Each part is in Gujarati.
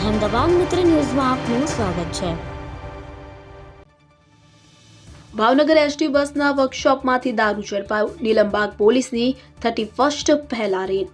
અહેમદાબાદ મિત્ર ન્યૂઝમાં આપનું સ્વાગત છે. ભાવનગર એસટી બસના વર્કશોપમાંથી દારૂ ઝડપાયો. નીલમબાગ પોલીસની થર્ટી ફર્સ્ટ પહેલા રેડ.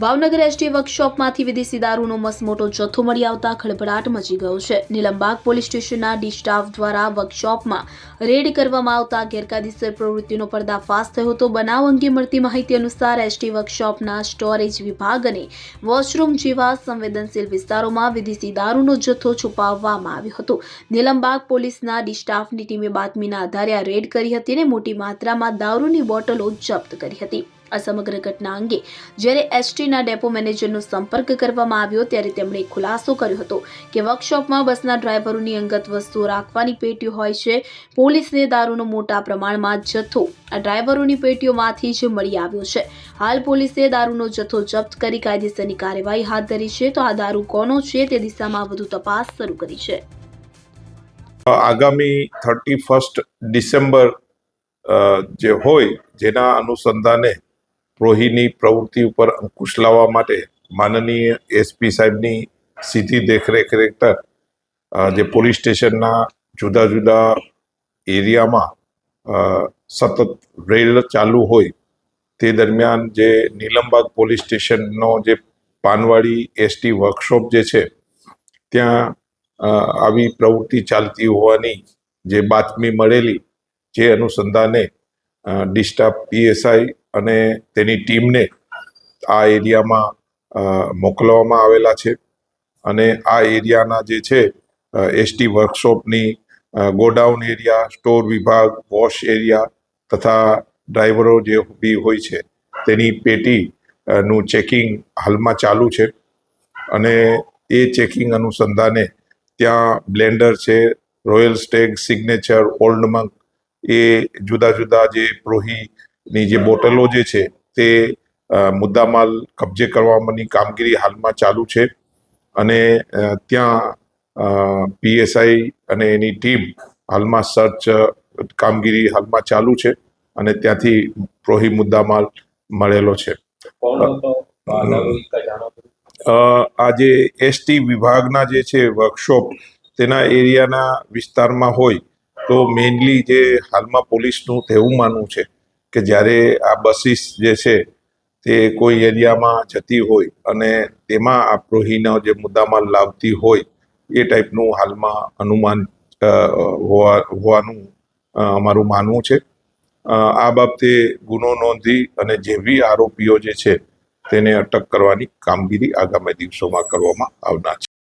ભાવનગર એસટી વર્કશોપમાંથી વિદેશી દારૂનો મસમોટો જથ્થો મળી આવતા ખળભળાટ મચી ગયો છે. નિલંબાગ પોલીસ સ્ટેશનના ડી સ્ટાફ દ્વારા વર્કશોપમાં રેડ કરવામાં આવતા ગેરકાયદેસર પ્રવૃત્તિનો પર્દાફાશ થયો હતો. બનાવ અંગે મળતી માહિતી અનુસાર એસટી વર્કશોપના સ્ટોરેજ વિભાગ અને વોશરૂમ જેવા સંવેદનશીલ વિસ્તારોમાં વિદેશી દારૂનો જથ્થો છુપાવવામાં આવ્યો હતો. નિલંબાગ પોલીસના ડી સ્ટાફની ટીમે બાતમીના આધારે આ રેડ કરી હતી અને મોટી માત્રામાં દારૂની બોટલો જપ્ત કરી હતી. આ સમગ્ર ઘટના અંગે જ્યારે એસટીના ડેપો મેનેજરનો સંપર્ક કરવામાં આવ્યો ત્યારે તેમણે ખુલાસો કર્યો હતો કે વર્કશોપમાં બસના ડ્રાઈવરોની અંગત વસ્તુઓ રાખવાની પેટીઓ હોય છે. પોલીસને દારૂનો મોટા પ્રમાણમાં જથ્થો આ ડ્રાઈવરોની પેટીઓમાંથી જ મળી આવ્યો છે. હાલ પોલીસે દારૂનો જથ્થો જપ્ત કરી કાયદેસરની કાર્યવાહી હાથ ધરી છે. તો આ દારૂ કોનો છે તે દિશામાં વધુ તપાસ શરૂ કરી છે. આગામી થર્ટી ફર્સ્ટ ડિસેમ્બર જે હોય, જેના અનુસંધાને પ્રોહીની પ્રવૃત્તિ ઉપર અંકુશ લાવવા માટે માનનીય એસપી સાહેબની સીધી દેખરેખ હેઠળ જે પોલીસ સ્ટેશનના જુદા જુદા એરિયામાં સતત રેલ ચાલુ હોય, તે દરમિયાન જે નીલમબાગ પોલીસ સ્ટેશનનો જે પાનવાડી એસટી વર્કશોપ જે છે, ત્યાં આવી પ્રવૃત્તિ ચાલતી હોવાની જે બાતમી મળેલી, જે અનુસંધાને ડિસ્ટાફ પીએસઆઈ અને તેની ટીમને આ એરિયામાં મોકલવામાં આવેલા છે. અને આ એરિયાના જે છે એસટી વર્કશોપની ગોડાઉન એરિયા, સ્ટોર વિભાગ, વોશ એરિયા તથા ડ્રાઈવરો જે બી હોય છે, તેની પેટી નું ચેકિંગ હાલમાં ચાલુ છે. અને એ ચેકિંગ અનુસંધાને ત્યાં બ્લેન્ડર છે, Royal Stag Signature, Old Monk એ જુદા જુદા જે પ્રોહીની જે બોટલો જે છે તે મુદ્દામાલ કબજે કરવાની કામગીરી હાલમાં ચાલુ છે. અને ત્યાં પીએસઆઈ અને એની ટીમ હાલમાં સર્ચ કામગીરી હાલમાં ચાલુ છે અને ત્યાંથી પ્રોહી મુદ્દામાલ મળેલો છે. કોણ હતો? આ નાગરિક જાણો છો? અ, આ જે એસટી વિભાગના જે છે વર્કશોપ તેના એરિયાના વિસ્તારમાં હોય તો મેઇનલી જે હાલમાં પોલીસનું તેવું માનવું છે કે જ્યારે આ બસીસ જે છે તે કોઈ એરિયામાં જતી હોય અને તેમાં આ પ્રોહીનો જે મુદ્દામાલ લાવતી હોય એ ટાઈપનું હાલમાં અનુમાન હોવા, હોવાનું અમારું માનવું છે. આ બાબતે ગુનો નોંધી અને જેવી આરોપીઓ જે છે તેને અટક કરવાની કામગીરી આગામી દિવસોમાં કરવામાં આવનાર છે.